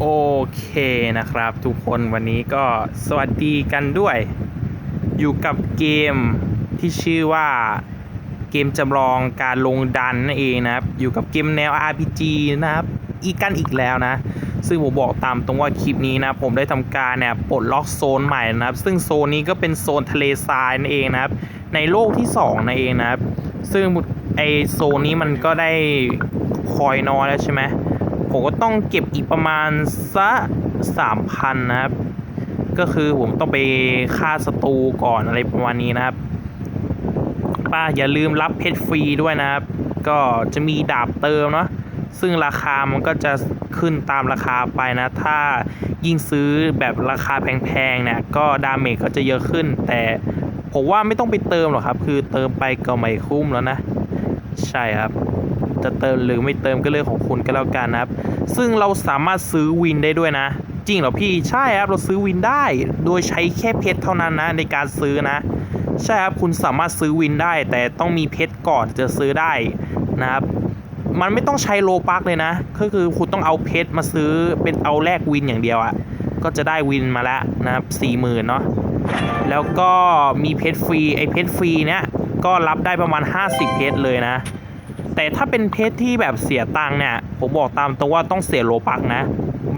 โอเคนะครับ ทุกคนวันนี้ก็สวัสดีกันด้วย อยู่กับเกมที่ชื่อว่าเกมจำลองการลงดันนั่นเองนะครับ อยู่กับเกมแนว RPG นะครับ อีกกันอีกแล้วนะ ซึ่งผมบอกตามตรงว่าคลิปนี้นะ ผมได้ทำการเนี่ยปลดล็อกโซนใหม่นะครับ ซึ่งโซนนี้ก็เป็นโซนทะเลทรายนั่นเองนะครับ ในโลกที่2นั่นเองนะครับ ซึ่งไอโซนนี้มันก็ได้คอยน้อยแล้วใช่ไหม ผมก็ต้องเก็บอีกประมาณสักสามพันนะครับ ก็คือผมต้องไปฆ่าศัตรูก่อนอะไรประมาณนี้นะครับป้าอย่าลืมรับเพชรฟรีด้วยนะครับ ก็จะมีดาบเติมเนาะซึ่งราคามันก็จะขึ้นตามราคาไปนะ ถ้ายิ่งซื้อแบบราคาแพงๆเนี่ยก็ดาเมจก็จะเยอะขึ้น แต่ผมว่าไม่ต้องไปเติมหรอกครับ คือเติมไปก็ไม่คุ้มแล้วนะ ใช่ครับ จะเติมหรือไม่เติมก็เรื่องของคุณก็แล้วกันนะครับ ซึ่งเราสามารถซื้อวินได้ด้วยนะ จริงเหรอพี่ใช่ครับเราซื้อวินได้ โดยใช้แค่เพชรเท่านั้นนะในการซื้อนะ ใช่ครับคุณสามารถซื้อวินได้ แต่ต้องมีเพชรก่อนจะซื้อได้นะครับมันไม่ต้องใช้โลปักเลยนะ ก็คือคุณต้องเอาเพชรมาซื้อเป็นเอาแลกวินอย่างเดียวอะ่ะ ก็จะได้วินมาแล้วนะครับสี่หมื่นเนาะ แล้วก็มีเพชรฟรี ไอเพชรฟรีเนี้ยก็รับได้ประมาณ 50 เพชรเลยนะ แต่ถ้าเป็นเพชรที่แบบเสียตังค์เนี่ยผมบอกตามตรงว่าต้องเสียโลปักนะ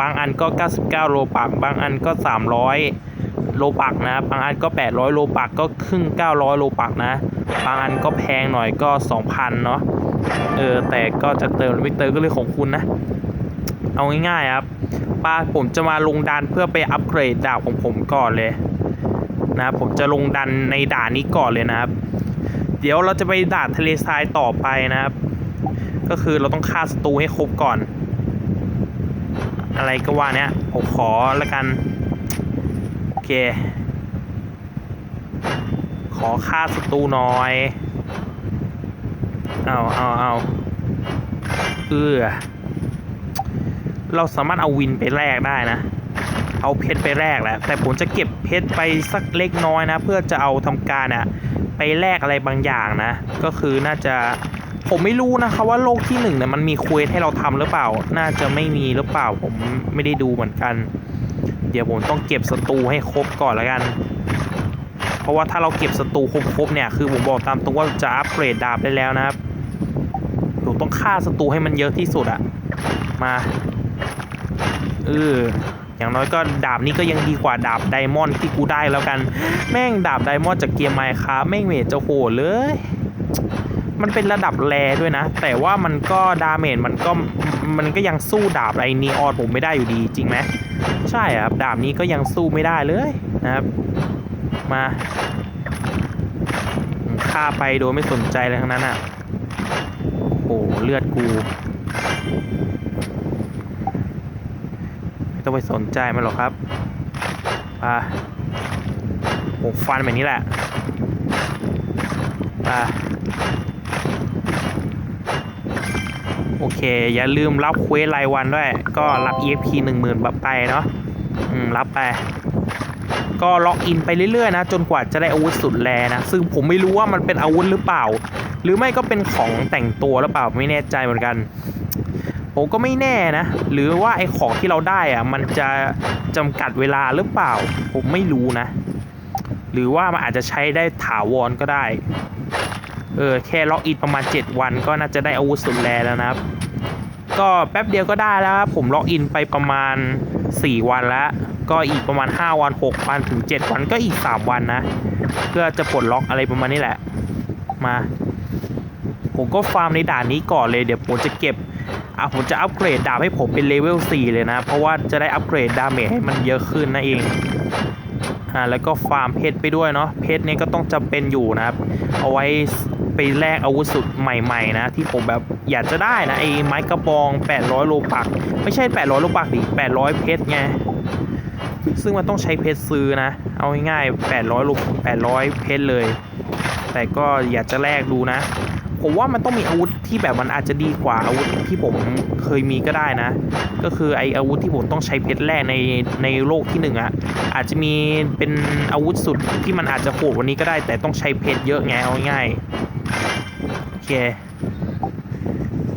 บางอันก็ 99 โลปัก บางอันก็ 300 โลปักนะ บางอันก็ 800 โลปักก็ครึ่ง 900 โลปักนะ บางอันก็แพงหน่อยก็ 2,000 เนาะเออแต่ก็จะเติมหรือไม่เติมก็เรื่องของคุณนะ เอาง่ายๆครับป้าผมจะมาลงดันเพื่อไปอัปเกรดดาบของผมก่อนเลยนะผมจะลงดันในด่านนี้ก่อนเลยนะครับ เดี๋ยวเราจะไปด่านทะเลทรายต่อไปนะครับ ก็คือเราต้องฆ่าศัตรูให้ครบก่อน อะไรก็ว่าเนี้ยผมขอละกัน โอเค ขอฆ่าศัตรูน่อย เอาเอาเอาเออเราสามารถเอาวินไปแลกได้นะ เอาเพชรไปแลกแหละ แต่ผมจะเก็บเพชรไปสักเล็กน้อยนะ เพื่อจะเอาทำการอะไปแลกอะไรบางอย่างนะ ก็คือน่าจะ ผมไม่รู้นะคะว่าโลกที่หนึ่งเนี่ยมันมีเควสให้เราทำหรือเปล่า น่าจะไม่มีหรือเปล่า ผมไม่ได้ดูเหมือนกัน เดี๋ยวผมต้องเก็บศัตรูให้ครบก่อนล้วกัน เพราะว่าถ้าเราเก็บศัตรูครบๆเนี่ยคือผมบอกตามตรงว่าจะอัปเกรดดาบได้แล้วนะครับผมต้องฆ่าศัตรูให้มันเยอะที่สุดอะมาเอออย่างน้อยก็ดาบนี้ก็ยังดีกว่าดาบไดมอนด์ที่กูได้แล้วกัน แม่งดาบไดมอนด์จากเกียร์ไมค์ครับแม่งเมจจะโหดเลย มันเป็นระดับแรด้วยนะ แต่ว่ามันก็ดาเมจมันก็มันก็ยังสู้ดาบไอนีออนผมไม่ได้อยู่ดีจริงไหมใช่ครับดาบนี้ก็ยังสู้ไม่ได้เลยนะครับ มาฆ่าไปโดยไม่สนใจเลยทั้งนั้นอะโอ้เลือดกูไม่ต้องไปสนใจมันหรอกครับอ่าผมฟันแบบนี้แหละอ่า โอเค อย่าลืมรับเควสรายวันด้วย ก็รับ EFP 1 0,000แบบไปเนาะอืม รับไป ก็ล็อกอินไปเรื่อยๆนะ จนกว่าจะได้อาวุธสุดแรนะ ซึ่งผมไม่รู้ว่ามันเป็นอาวุธหรือเปล่า หรือไม่ก็เป็นของแต่งตัวหรือเปล่าไม่แน่ใจเหมือนกันผมก็ไม่แน่นะ หรือว่าไอ้ของที่เราได้อะมันจะจำกัดเวลาหรือเปล่า ผมไม่รู้นะ หรือว่ามันอาจจะใช้ได้ถาวรก็ได้ เออแค่ล็อกอินประมาณ 7 วันก็น่าจะได้อาวุธสุดแรแล้วนะครับ ก็แป๊บเดียวก็ได้แล้วครับผมล็อกอินไปประมาณ 4 วันแล้ว ก็อีกประมาณ 5 วัน 6 วันถึง 7 วันก็อีก 3 วันนะ เพื่อจะปลดล็อกอะไรประมาณนี้แหละ มา ผมก็ฟาร์มในด่านนี้ก่อนเลยเดี๋ยวผมจะเก็บอะผมจะอัปเกรดดาบให้ผมเป็นเลเวล 4 เลยนะ เพราะว่าจะได้อัปเกรดดาเมจให้มันเยอะขึ้นนั่นเองอ่าแล้วก็ฟาร์มเพชรไปด้วยเนาะเพชรนี้ก็ต้องจำเป็นอยู่นะครับ เอาไว้ ไปแลกอาวุธสุดใหม่ๆนะที่ผมแบบอยากจะได้นะไอ้ไม้กระบอง 800 โลปัก ไม่ใช่ 800 โลปักดิ800 เพชรไงซึ่งมันต้องใช้เพชรซื้อนะ เอาง่ายๆ800 โล800 เพชรเลย แต่ก็อยากจะแลกดูนะ ผมว่ามันต้องมีอาวุธที่แบบมันอาจจะดีกว่าอาวุธที่ผมเคยมีก็ได้นะ ก็คือไออาวุธที่ผมต้องใช้เพชรแร่ในในโลกที่หนึ่งอะอาจจะมีเป็นอาวุธสุดที่มันอาจจะโหดวันนี้ก็ได้ แต่ต้องใช้เพชรเยอะไงเอาง่าย โอเค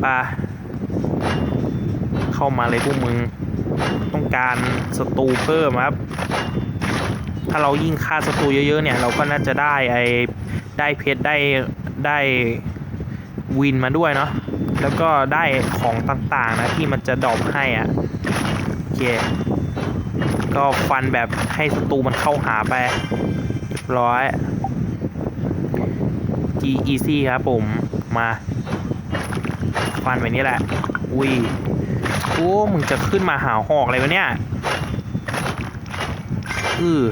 ปาเข้ามาเลยพวกมึง ต้องการศัตรูเพิ่มครับ ถ้าเรายิ่งฆ่าศัตรูเยอะๆเนี่ย เราก็น่าจะได้ไอ้ได้เพชรได้ได้วินมาด้วยเนาะ แล้วก็ได้ของต่างๆนะที่มันจะดรอปให้อะโอเค ก็ฟันแบบให้ศัตรูมันเข้าหาไปเรียบร้อย G easy ครับผมมาฟันแบบนี้แหละ อุ้ยโอ้มึงจะขึ้นมาหาหอกอะไรวะเนี่ยอือ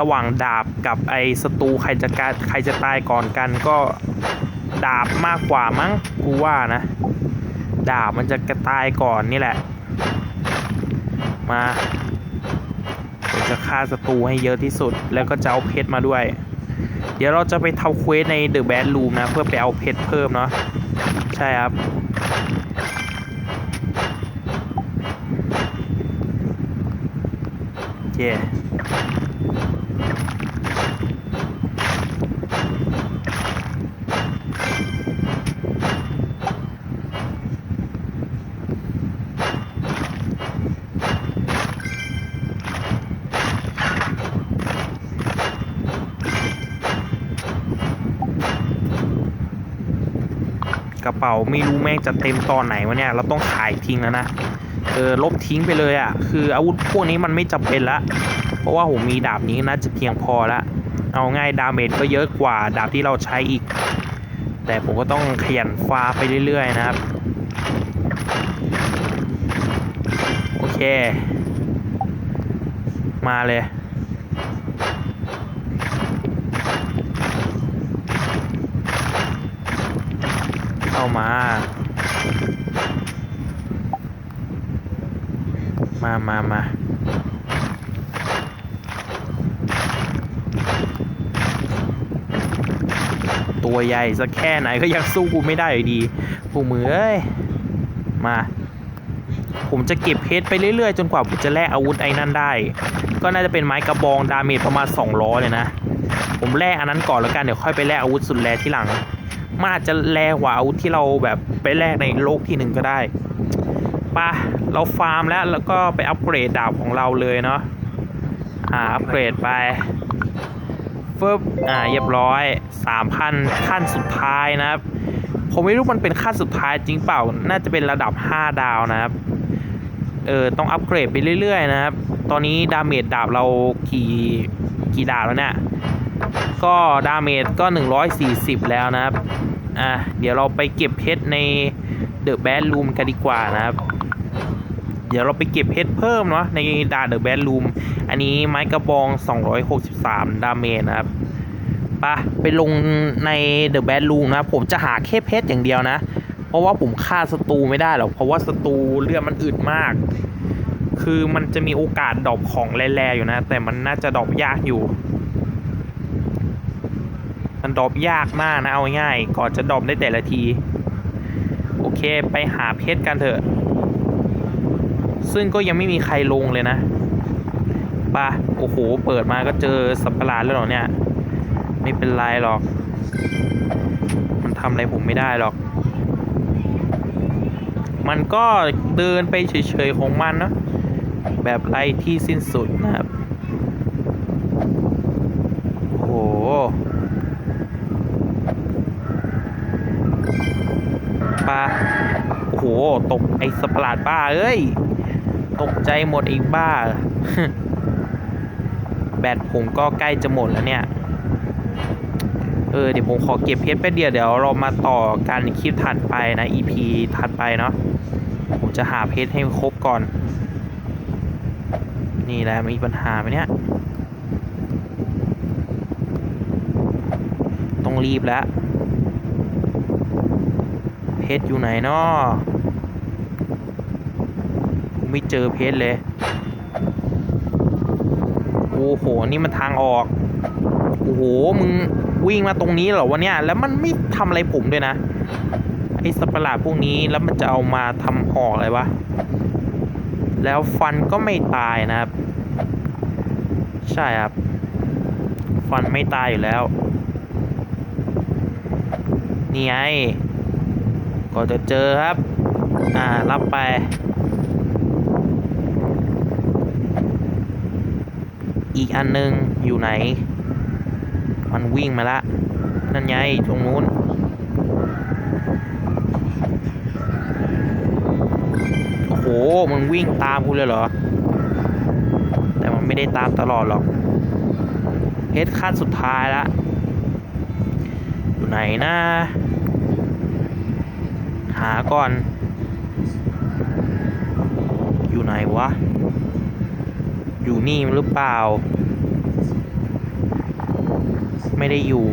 ระหว่างดาบกับไอ้ศัตรูใครจะการใครจะตายก่อนกันก็ดาบมากกว่ามั้งกูว่านะ ดาบมันจะกระตายก่อนนี่แหละ มาจะฆ่าศัตรูให้เยอะที่สุดแล้วก็จะเอาเพชรมาด้วย เดี๋ยวเราจะไปทำเควสในเดอะแบดรูมนะ เพื่อไปเอาเพชรเพิ่มเนาะใช่ครับโอเกระเป๋าไม่รู้แม่งจะเต็มตอนไหนวะเนี่ย เราต้องขายทิ้งแล้วนะ เออลบทิ้งไปเลยอะ่ะ คืออาวุธพวกนี้มันไม่จำเป็นละ เพราะว่าผมมีดาบนี้น่าจะเพียงพอละ เอาง่ายดาเมจก็เยอะกว่าดาบที่เราใช้อีก แต่ผมก็ต้องขยันฟ้าไปเรื่อยๆนะครับ โอเค มาเลย เข้ามา มามามาตัวใหญ่สักแค่ไหนก็ยังสู้กูไม่ได้อยู่ดีพวกมือเอ้ย มา ผมจะเก็บเพชรไปเรื่อยๆ จนกว่าผมจะแลกอาวุธไอ้นั่นได้ ก็น่าจะเป็นไม้กระบองดาเมจประมาณ200เลยนะ ผมแลกอันนั้นก่อนแล้วกันเดี๋ยวค่อยไปแลกอาวุธสุดแรงที่หลัง มันอาจจะแรงกว่าอาวุธที่เราแบบไปแลกในโลกที่หนึ่งก็ได้ปะเราฟาร์มแล้วแล้วก็ไปอัปเกรดดาบของเราเลยเนาะอ่าอัปเกรดไปฟึบอ่าเรียบร้อย3,000ขั้นสุดท้ายนะครับ ผมไม่รู้มันเป็นขั้นสุดท้ายจริงเปล่า น่าจะเป็นระดับ 5 ดาวนะครับ เออต้องอัปเกรดไปเรื่อยๆนะครับ ตอนนี้ดาเมจดาบเรากี่กี่ดาวแล้วเนี่ย ก็ดาเมจก็ 140 แล้วนะครับ อะ เดี๋ยวเราไปเก็บเพชรในเดอะแบดรูมกันดีกว่านะครับ เดี๋ยวเราไปเก็บเพชรเพิ่มเนาะในดาเดอะแบดรูมอันนี้ไม้กระบอง 263 ดาเมจนะครับปะไปลงในเดอะแบดรูมนะ ผมจะหาแค่เพชรอย่างเดียวนะ เพราะว่าผมฆ่าศัตรูไม่ได้หรอก เพราะว่าศัตรูเลือดมันอึดมาก คือมันจะมีโอกาสดรอปของแร่ๆอยู่นะ แต่มันน่าจะดรอปยากอยู่ มันดรอปยากมากนะเอาง่ายก่อนจะดรอปได้แต่ละที โอเคไปหาเพชรกันเถอะ ซึ่งก็ยังไม่มีใครลงเลยนะปะโอ้โห เปิดมาก็เจอสัประหลาดแล้วเหรอเนี่ย ไม่เป็นไรหรอก มันทำอะไรผมไม่ได้หรอก มันก็เดินไปเฉยๆของมันนะแบบไรที่สิ้นสุดนะครับ โอ้โห ปลา โอ้โห ตกไอ้สตว์ประหลาดบ้าเอ้ย ตกใจหมดไอ้บ้า แบตผมก็ใกล้จะหมดแล้วเนี่ย เออ เดี๋ยวผมขอเก็บเพชรไปเดียวเดี๋ยวเรามาต่อกันในคลิปถัดไปนะ EP ถัดไปเนาะ ผมจะหาเพชรให้ครบก่อน นี่แหละมีปัญหาไหมเนี่ย ต้องรีบแล้ว เพชรอยู่ไหนนาะไม่เจอเพชรเลย โอ้โห นี่มันทางออก โอ้โห มึงวิ่งมาตรงนี้เหรอวะเนี่ย แล้วมันไม่ทำอะไรผมด้วยนะ ไอ้สัปะหลาดพวกนี้ แล้วมันจะเอามาทำหอกอะไรวะ แล้วฟันก็ไม่ตายนะครับ ใช่ครับ ฟันไม่ตายอยู่แล้ว นี่ไง ก็จะเจอครับ อ่า รับไป อีกอันหนึงอยู่ไหน มันวิ่งมาละ นั่นไงตรงนู้นโอ้โห มันวิ่งตามกูเลยเหรอ แต่มันไม่ได้ตามตลอดหรอกเพชรขั้นสุดท้ายละ อยู่ไหนนะ หาก่อน อยู่ไหนวะ อยู่นี่หรือเปล่า ไม่ได้อยู่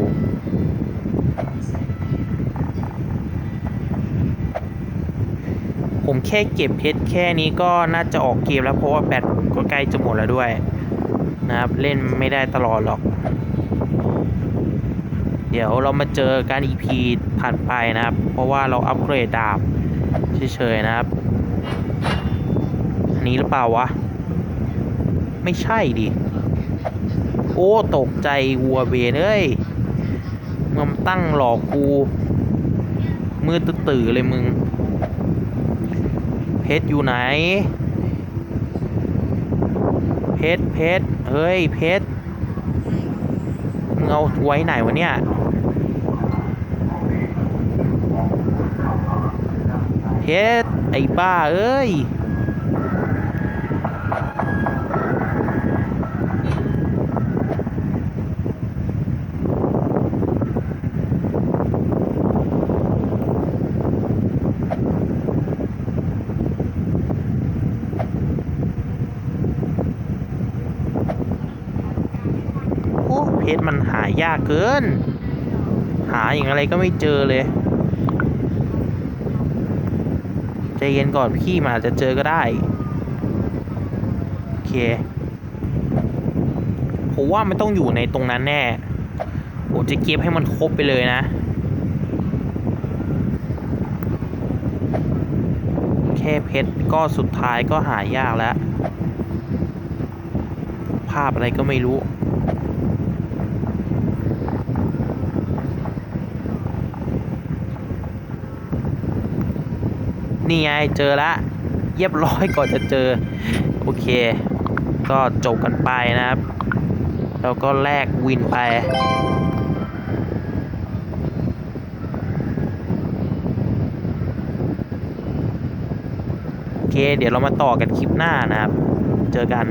ผมแค่เก็บเพชรแค่นี้ก็น่าจะออกเกมแล้ว เพราะว่าแบตก็ใกล้จะหมดแล้วด้วย นะครับ เล่นไม่ได้ตลอดหรอกเดี๋ยวเรามาเจอกัน EP ถัดไปนะครับ เพราะว่าเราอัปเกรดดาบเฉยๆนะครับ อันนี้หรือเปล่าวะ ไม่ใช่ดิ โอ้ ตกใจวัวเบนเอ้ยมึงตั้งหลอกกูมือตื่อเลยมึง เพชรอยู่ไหน เพชรเพชรเฮ้ย เพชรมึงเอาไว้ไหนวะเนี่ย เพชรไอ้บ้าเอ้ยโอ้เพชรมันหายากเกิน หาอย่างอะไรก็ไม่เจอเลย ใจเย็นก่อนพี่มันอาจจะเจอก็ได้ โอเค ผมว่ามันต้องอยู่ในตรงนั้นแน่ ผมจะเก็บให้มันครบไปเลยนะ แค่เพชรก็สุดท้ายก็หายากแล้ว ภาพอะไรก็ไม่รู้ นี่ไงเจอละเรียบร้อยก่อนจะเจอ โอเค ก็จบกันไปนะครับ แล้วก็แลกวินไปโอเค เดี๋ยวเรามาต่อกันคลิปหน้านะครับ เจอกัน